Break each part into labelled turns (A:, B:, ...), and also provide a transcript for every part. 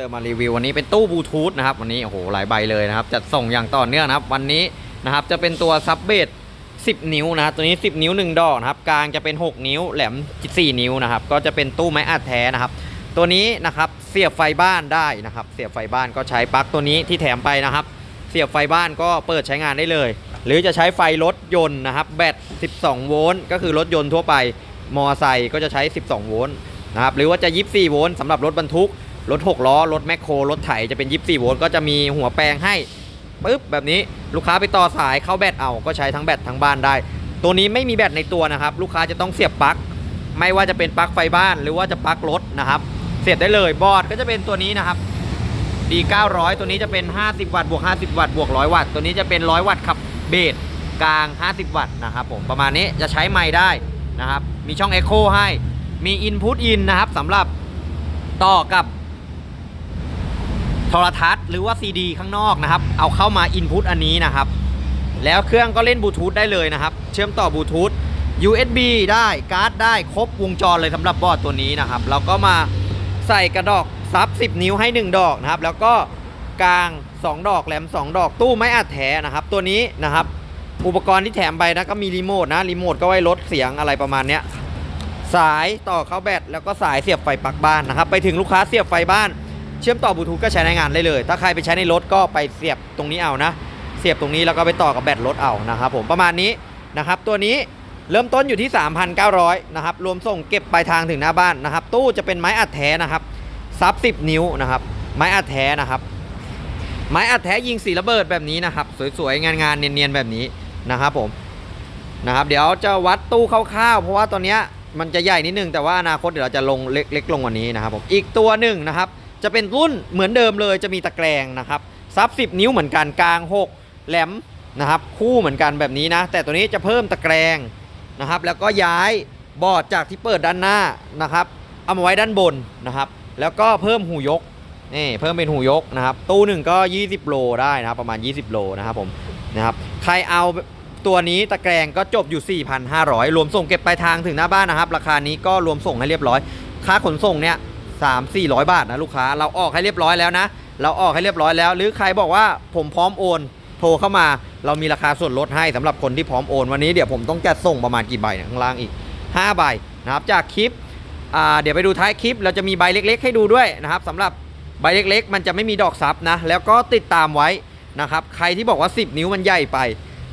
A: ตอร์มารีวิววันนี้เป็นตู้บลูทูธนะครับวันนี้โอ้โหหลายใบเลยนะครับจัดส่งอย่างต่อเนื่องนะครับ วันนี้นะครับจะเป็นตัวซับเบส10 นิ้วนะครับตัวนี้ 10 นิ้ว 1 ดอกนะครับกลางจะเป็น 6 นิ้ว แหลม 4 นิ้วนะครับก็จะเป็นตู้ไม้อัดแท้นะครับ ตัวนี้นะครับเสียบไฟบ้านได้นะครับ เสียบไฟบ้านก็ใช้ปลั๊กตัวนี้ที่แถมไปนะครับ เสียบไฟบ้านก็เปิดใช้งานได้เลย หรือจะใช้ไฟรถยนต์นะครับแบต 12 โวลต์ก็คือรถยนต์ทั่วไปมอไซค์ก็จะใช้ 12 โวลต์นะครับหรือว่าจะ 24 โวลต์สำหรับรถบรรทุก รถ 6 ล้อ รถแมคโคร รถไถจะเป็น 24 โวลต์ก็จะมีหัวแปลงให้ปึ๊บแบบนี้ลูกค้าไปต่อสายเข้าแบตเอาก็ใช้ทั้งแบตทั้งบ้านได้ ตัวนี้ไม่มีแบตในตัวนะครับ ลูกค้าจะต้องเสียบปลั๊กไม่ว่าจะเป็นปลั๊กไฟบ้านหรือว่าจะปลั๊กรถนะครับเสียบได้เลยบอร์ดก็จะเป็นตัวนี้นะครับ D 900 ตัวนี้จะเป็น 50 วัตต์บวก 50 วัตต์บวก 100 วัตต์ตัวนี้จะเป็น 100 วัตต์ขับเบสกลาง 50 วัตต์นะครับผมประมาณนี้จะใช้ไมค์ได้นะครับ มีช่อง Echo ให้มี Input In นะครับสำหรับต่อกับ โทรทัศน์หรือว่า CD ข้างนอกนะครับ เอาเข้ามา Input อันนี้นะครับ แล้วเครื่องก็เล่นบลูทูธได้เลยนะครับ เชื่อมต่อบลูทูธ USB ได้การ์ดได้ครบวงจรเลยสำหรับบอร์ดตัวนี้นะครับ เราก็มาใส่กระดอกซับ 10 นิ้วให้ 1 ดอกนะครับ แล้วก็กลาง 2 ดอกแหลม 2 ดอกตู้ไม้อัดแท้นะครับ ตัวนี้นะครับ อุปกรณ์ที่แถมไปนะก็มีรีโมทนะรีโมทก็ไว้ลดเสียงอะไรประมาณเนี้ยสายต่อเข้าแบตแล้วก็สายเสียบไฟปลั๊กบ้านนะครับ ไปถึงลูกค้าเสียบไฟบ้าน เชื่อมต่อบลูทูธก็ใช้ในงานได้เลย ถ้าใครไปใช้ในรถก็ไปเสียบตรงนี้เอานะ เสียบตรงนี้แล้วก็ไปต่อกับแบตรถเอานะครับผมประมาณนี้นะครับ ตัวนี้เริ่มต้นอยู่ที่ 3,900นะครับ รวมส่งเก็บปลายทางถึงหน้าบ้านนะครับ ตู้จะเป็นไม้อัดแท้นะครับซับ 10 นิ้วนะครับ ไม้อัดแท้นะครับ ไม้อัดแท้ยิงสีระเบิดแบบนี้นะครับ สวยๆ งานๆ เนียนๆ แบบนี้นะครับผม นะครับ เดี๋ยวจะวัดตู้คร่าวๆ เพราะว่าตอนนี้มันจะใหญ่นิดนึง แต่ว่าอนาคตเดี๋ยวเราจะลงเล็กๆ ลงกว่านี้นะครับผม อีกตัวหนึ่งนะครับ จะเป็นรุ่นเหมือนเดิมเลยจะมีตะแกรงนะครับซับ10นิ้วเหมือนกันกลาง 6 แหลมนะครับคู่เหมือนกันแบบนี้นะ แต่ตัวนี้จะเพิ่มตะแกรงนะครับแล้วก็ย้ายบอร์ดจากที่เปิดด้านหน้านะครับเอามาไว้ด้านบนนะครับ แล้วก็เพิ่มหูยกนี่เพิ่มเป็นหูยกนะครับ ตู้หนึ่งก็ 20 โลได้นะครับประมาณ 20 โลนะครับผมนะครับใครเอาตัวนี้ตะแกรงก็จบอยู่ 4,500 รวมส่งเก็บปลายทางถึงหน้าบ้านนะครับ ราคานี้ก็รวมส่งให้เรียบร้อย ค่าขนส่งเนี่ย 3 400 บาทนะลูกค้า เราออกให้เรียบร้อยแล้วนะ เราออกให้เรียบร้อยแล้ว หรือใครบอกว่าผมพร้อมโอน โทรเข้ามา เรามีราคาส่วนลดให้สำหรับคนที่พร้อมโอนวันนี้เดี๋ยวผมต้องจัดส่งประมาณกี่ใบเนี่ยข้างล่างอีก 5 ใบนะครับ จากคลิปเดี๋ยวไปดูท้ายคลิป เราจะมีใบเล็ก ๆ ให้ดูด้วยนะครับสำหรับใบเล็ก ๆ มันจะไม่มีดอกซับนะ แล้วก็ติดตามไว้นะครับ ใครที่บอกว่า 10 นิ้วมันใหญ่ไป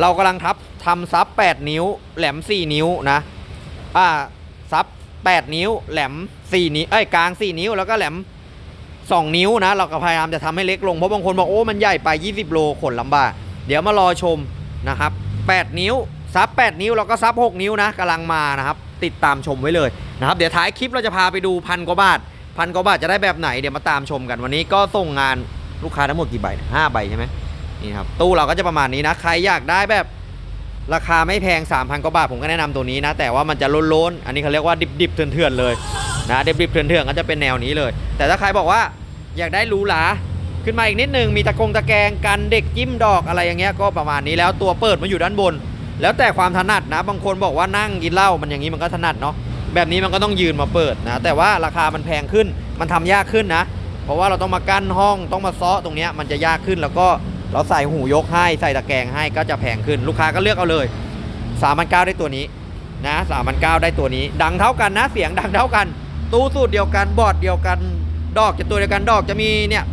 A: เรากำลังทับทำซับ 8 นิ้ว แหลม 4 นิ้วนะ อ่าซับ 8 นิ้ว แหลม 4นิ้วเอ้กลาง4นิ้วแล้วก็แหลม2นิ้วนะ เราก็พยายามจะทำให้เล็กลง เพราะบางคนบอกโอ้มันใหญ่ไป 20 โลขนลำบาก เดี๋ยวมารอชมนะครับ 8 นิ้วซับ 8 นิ้ว แล้วก็ซับ 6 นิ้วนะกำลังมานะครับ ติดตามชมไว้เลยนะครับ เดี๋ยวท้ายคลิปเราจะพาไปดูพันกว่าบาทพันกว่าบาทจะได้แบบไหนเดี๋ยวมาตามชมกันวันนี้ก็ส่งงานลูกค้าทั้งหมดกี่ใบห้าใบใช่ไหมนี่ครับตู้เราก็จะประมาณนี้นะ ใครอยากได้แบบราคาไม่แพง 3,000กว่าบาทผมก็แนะนำตัวนี้นะ แต่ว่ามันจะล้นๆอันนี้เขาเรียกว่าดิบๆเถื่อนๆเลย นะดิบๆเถื่อนๆก็จะเป็นแนวนี้เลย แต่ถ้าใครบอกว่าอยากได้หรูหราขึ้นมาอีกนิดนึงมีตะกงตะแกงกันเด็กจิ้มดอกอะไรอย่างเงี้ยก็ประมาณนี้แล้วตัวเปิดมาอยู่ด้านบน แล้วแต่ความถนัดนะบางคนบอกว่านั่งกินเหล้ามันอย่างนี้มันก็ถนัดเนาะแบบนี้มันก็ต้องยืนมาเปิดนะ แต่ว่าราคามันแพงขึ้นมันทำยากขึ้นนะ เพราะว่าเราต้องมากั้นห้องต้องมาซ้อตรงเนี้ยมันจะยากขึ้นแล้วก็เราใส่หูยกให้ใส่ตะแกรงให้ก็จะแพงขึ้นลูกค้าก็เลือกเอาเลย3 9 0 0ได้ตัวนี้นะ3 9 0 0ได้ตัวนี้ ดังเท่ากันนะ เสียงดังเท่ากัน ตู้สูตรเดียวกันบอร์ดเดียวกัน ดอกจะตัวเดียวกันดอกจะมีเนี่ย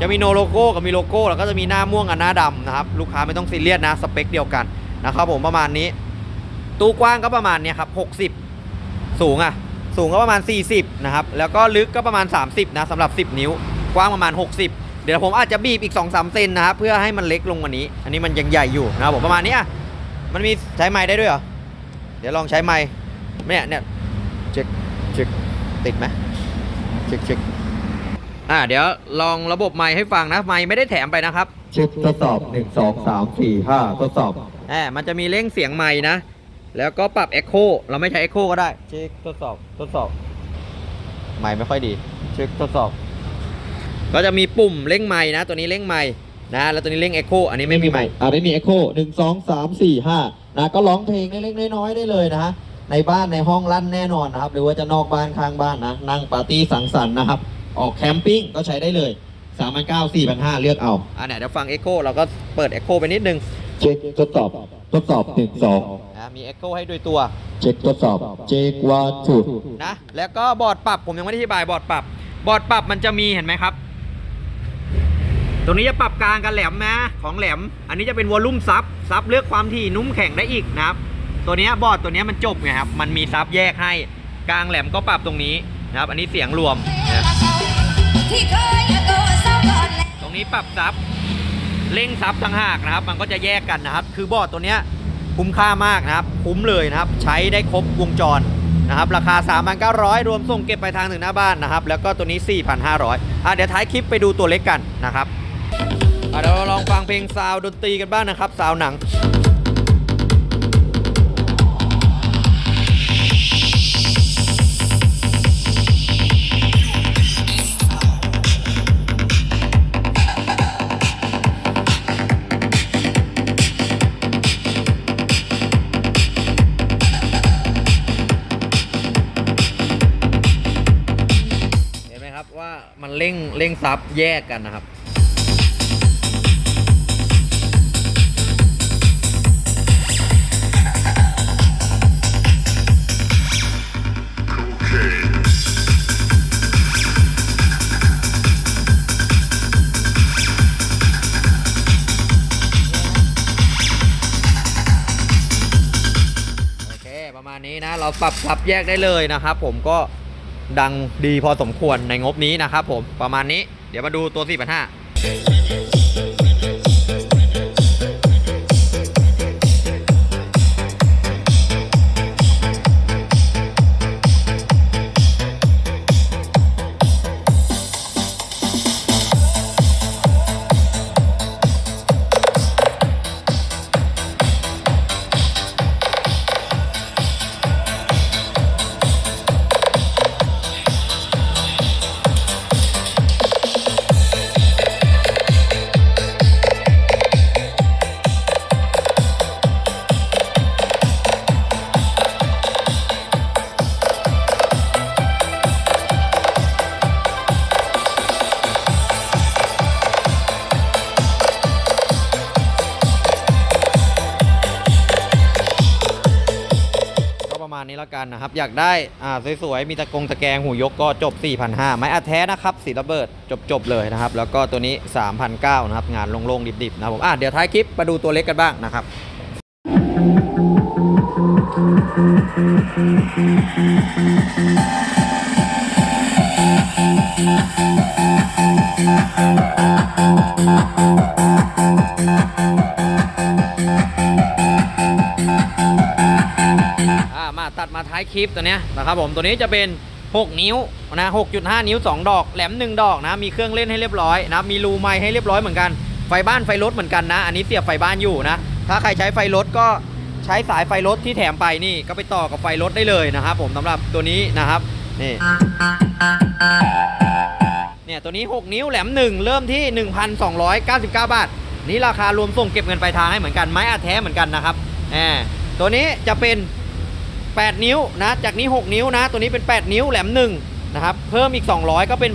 A: จะมีโนโลโก้กับมีโลโก้แล้วก็จะมีหน้าม่วงกับหน้าดำนะครับลูกค้าไม่ต้องซีเรียสนะสเปคเดียวกันนะครับผมประมาณนี้ ตู้กว้างก็ประมาณเนี้ยครับ60 สูงอะสูงก็ประมาณ 40นะครับแล้วก็ลึกก็ประมาณ 30นะสำหรับ 10 นิ้ว กว้างประมาณ 60 เดี๋ยวผมอาจจะบีบอีก 2-3เซนนะครับเพื่อให้มันเล็กลงกว่านี้ อันนี้มันยังใหญ่อยู่นะครับผมประมาณนี้ยมันมีใช้ไม้ได้ด้วยเหรอเดี๋ยวลองใช้ไม้เนี่ยเนี่ยเช็คเช็ค ติดไหมเช็คเช็คอ่าเดี๋ยวลองระบบไมค์ให้ฟังนะไมค์ไม่ได้แถมไปนะครับ
B: เช็คทดสอบหนึ่งสองสามสี่ห้าทดสอบ
A: แอบมันจะมีเร่งเสียงไมค์นะ แล้วก็ปรับ Echo เราไม่ใช้ Echo ก็ได้ เช็คทดสอบทดสอบไมค์ไม่ค่อยดี เช็คทดสอบ ก็จะมีปุ่มเร่งไม้นะ ตัวนี้เร่งไม้นะแล้วตัวนี้เร่งเอ็กโคอันนี้ไม่มีไม้
B: อ่าไม่มีเอ็กโคหนึ่งสองสามสี่ห้านะก็ร้องเพลงเล็กๆน้อยๆได้เลยนะฮะ ในบ้านในห้องลั่นแน่นอนนะครับ หรือว่าจะนอกบ้านข้างบ้านนะ นั่งปาร์ตี้สังสรรค์นะครับ ออกแคมปิ้งก็ใช้ได้เลยสามพันเก้าสี่พันห้าเลือกเอา
A: อ่าเนี่ยเดี๋ยวฟังเอ็กโคเราก็เปิดเอ็กโคไปนิดนึง
B: เช็คทดสอบทดสอบหนึ่งสอง
A: นะมีเอ็กโคให้ด้วยตัว
B: เช็คทดสอบเช็คว่าถูก
A: นะ แล้วก็บอร์ดปรับผมยังไม่ได้อธิบายบอร์ดปรับ บอร์ดปรับมันจะมีเห็นไหมครับ ตรงนี้จะปรับกลางกันแหลมนะของแหลม อันนี้จะเป็นวอลลุ่มซับซับเลือกความถี่นุ่มแข็งได้อีกนะครับ ตัวนี้บอร์ดตัวนี้มันจบไงครับ มันมีซับแยกให้กลางแหลมก็ปรับตรงนี้นะครับ อันนี้เสียงรวมนะ
C: คร้าก่อนแล้ว
A: ตรงนี้ปรับซับเร่งซับทั้งหากนะครับ มันก็จะแยกกันนะครับ คือบอร์ดตัวนี้คุ้มค่ามากนะครับ คุ้มเลยนะครับ ใช้ได้ครบวงจรนะครับ ราคา 3,900 รวมส่งเก็บไปทางถึงหน้าบ้านนะครับ แล้วก็ตัวนี้ 4,500อะเดี๋ยวท้ายคลิปไปดูตัวเล็กกันนะครับอะเดี๋ยวเราลองฟังเพลงซาวดนตรีกันบ้างนะครับ ซาวหนัง ร่งซับแยกกันนะครับโอเคประมาณนี้นะ เราปรับซับแยกได้เลยนะครับ ผมก็ ดังดีพอสมควรในงบนี้นะครับผมประมาณนี้เดี๋ยวมาดูตัว 4,500 แล้วกันนะครับ อยากได้อ่าสวยๆ มีตะกงตะแกรงหูยกก็จบ 4,500ไม้อัดแท้นะครับสีระเบิดจบๆเลยนะครับ แล้วก็ตัวนี้ 3,900นะครับ งานโล่งๆ ดิบๆ นะครับผมอะเดี๋ยวท้ายคลิปมาดูตัวเล็กกันบ้างนะครับอ มาท้ายคลิปตัวเนี้ยนะครับผมตัวนี้จะเป็น 6 นิ้วนะ6.5 นิ้ว 2 ดอกแหลม 1 ดอกนะมีเครื่องเล่นให้เรียบร้อยนะมีรูไม้ให้เรียบร้อยเหมือนกันไฟบ้านไฟรถเหมือนกันนะ อันนี้เสียบไฟบ้านอยู่นะ ถ้าใครใช้ไฟรถก็ใช้สายไฟรถที่แถมไปนี่ก็ไปต่อกับไฟรถได้เลยนะครับผมสำหรับตัวนี้นะครับนี่เนี่ยตัวนี้ 6 นิ้วแหลม 1 เริ่มที่ 1,299 บาท นี่ราคารวมส่งเก็บเงินปลายทางให้เหมือนกันไม้อัดแท้เหมือนกันนะครับแหมตัวนี้จะเป็น 8 นิ้วนะ จากนี้ 6 นิ้วนะ ตัวนี้เป็น 8 นิ้วแหลม1นะครับ เพิ่มอีก 200 ก็เป็น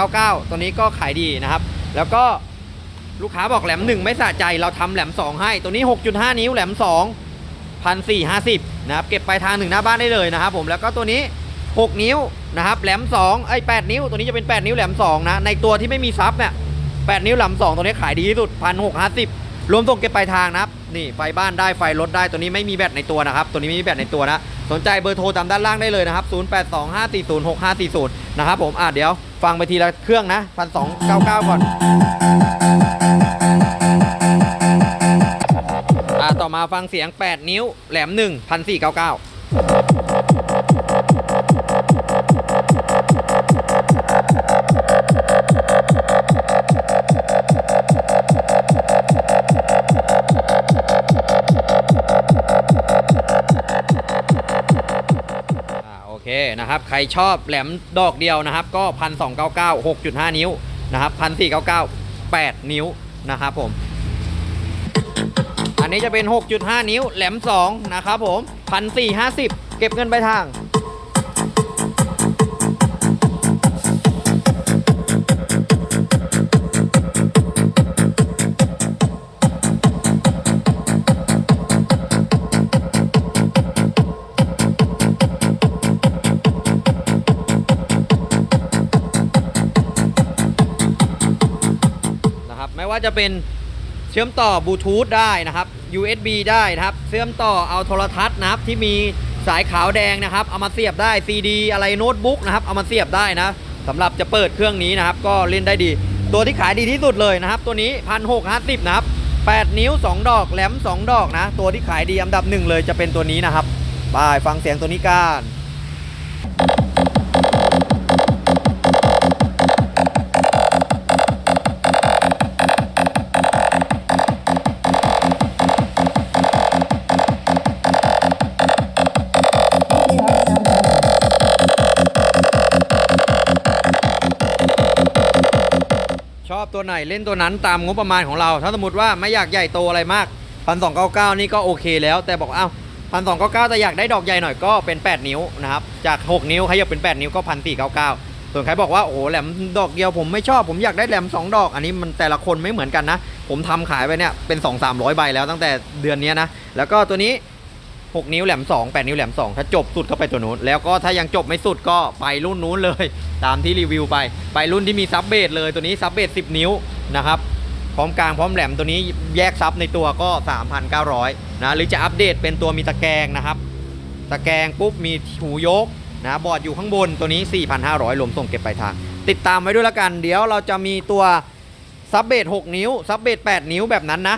A: 1,499 ตัวนี้ก็ขายดีนะครับ แล้วก็ลูกค้าบอกแหลม 1 ไม่สะใจ เราทำแหลม 2 ให้ ตัวนี้ 6.5 นิ้วแหลม 2 1,450นะครับ เก็บปลายทางถึงหน้าบ้านได้เลยนะครับผม แล้วก็ตัวนี้ 6 นิ้วนะครับ แหลม2ไอ้8นิ้ว ตัวนี้จะเป็น 8 นิ้วแหลม2นะ ในตัวที่ไม่มีซับเนี่ย8นิ้วแหลม2ตัวนี้ขายดีที่สุด1,650 รวมส่งเก็บปลายทางนะครับ นี่ไฟบ้านได้ไฟรถได้ตัวนี้ไม่มีแบตในตัวนะครับ ตัวนี้ไม่มีแบตในตัวนะ สนใจเบอร์โทรตามด้านล่างได้เลยนะครับ 0825406540 นะครับผมอะเดี๋ยวฟังไปทีละเครื่องนะพันสองเก้าก่อนอะต่อมาฟังเสียง 8 นิ้วแหลม1 1499 นะครับ ใครชอบแหลมดอกเดียวนะครับ ก็พันสองเก้าเก้านิ้วนะครับพันสี่เก้าเก้าแปดนิ้วนะครับผม อันนี้จะเป็น 6.5 นิ้วแหลม 2 นะครับผมพันสี่ห้าสิบเก็บเงินไปลายทาง ว่าจะเป็นเชื่อมต่อบลูทูธได้นะครับ USB ได้นะครับ เชื่อมต่อเอาโทรทัศน์นะครับที่มีสายขาวแดงนะครับ เอามาเสียบได้ CD อะไรโน้ตบุ๊กนะครับ เอามาเสียบได้นะสำหรับจะเปิดเครื่องนี้นะครับ ก็เล่นได้ดี ตัวที่ขายดีที่สุดเลยนะครับ ตัวนี้พันหกห้าสิบนะครับ8นิ้ว2ดอกแหลม2ดอกนะ ตัวที่ขายดีอันดับหนึ่งเลยจะเป็นตัวนี้นะครับไปฟังเสียงตัวนี้กัน อบตัวไหนเล่นตัวนั้นตามงบประมาณของเรา ถ้าสมมติว่าไม่อยากใหญ่โตอะไรมากพันสองเก้าเก้านี่ก็โอเคแล้ว แต่บอกอ้าวพันสองเก้าเก้าแต่อยากได้ดอกใหญ่หน่อยก็เป็น 8 นิ้วนะครับจาก 6 นิ้วขยับเป็น 8 นิ้วก็พันสี่เก้าเก้าส่วนใครบอกว่าโอ้โหแหลมดอกเดียวผมไม่ชอบผมอยากได้แหลม 2 ดอก อันนี้มันแต่ละคนไม่เหมือนกันนะ ผมทำขายไปเนี่ยเป็น 2 3 0 0 ใบแล้วตั้งแต่เดือนนี้นะแล้วก็ตัวนี้ 6 นิ้วแหลม 2 8 นิ้วแหลม 2 ถ้าจบสุดก็ไปตัวนู้น แล้วก็ถ้ายังจบไม่สุดก็ไปรุ่นนู้นเลย ตามที่รีวิวไป ไปรุ่นที่มีซับเบสเลยตัวนี้ซับเบส10 นิ้วนะครับ พร้อมกลางพร้อมแหลมตัวนี้แยกซับในตัวก็ 3,900 นะ หรือจะอัปเดตเป็นตัวมีตะแกรงนะครับ ตะแกรงปุ๊บมีหูยกนะบอร์ดอยู่ข้างบนตัวนี้ 4,500รวมส่งเก็บปลายทาง ติดตามไว้ด้วยละกัน เดี๋ยวเราจะมีตัวซับเบส6นิ้วซับเบส8นิ้วแบบนั้นนะ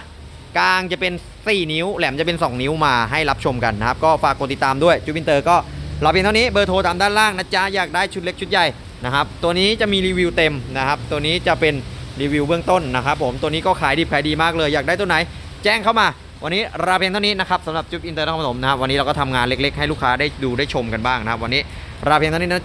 A: กลางจะเป็น 4 นิ้ว แหลมจะเป็น 2 นิ้วมาให้รับชมกันนะครับ ก็ฝากกดติดตามด้วยจูบินเตอร์ก็เราเพียงเท่านี้เบอร์โทรตามด้านล่างนะจ๊ะอยากได้ชุดเล็กชุดใหญ่นะครับตัวนี้จะมีรีวิวเต็มนะครับ ตัวนี้จะเป็นรีวิวเบื้องต้นนะครับผมตัวนี้ก็ขายดีขายดีมากเลยอยากได้ตัวไหน แจ้งเข้ามา วันนี้ราเพียงเท่านี้นะครับสำหรับจุ๊บอินเตอร์นครปฐมนะครับวันนี้เราก็ทำงานเล็กๆให้ลูกค้าได้ดูได้ชมกันบ้างนะครับ วันนี้ราเพียงเท่านี้นะ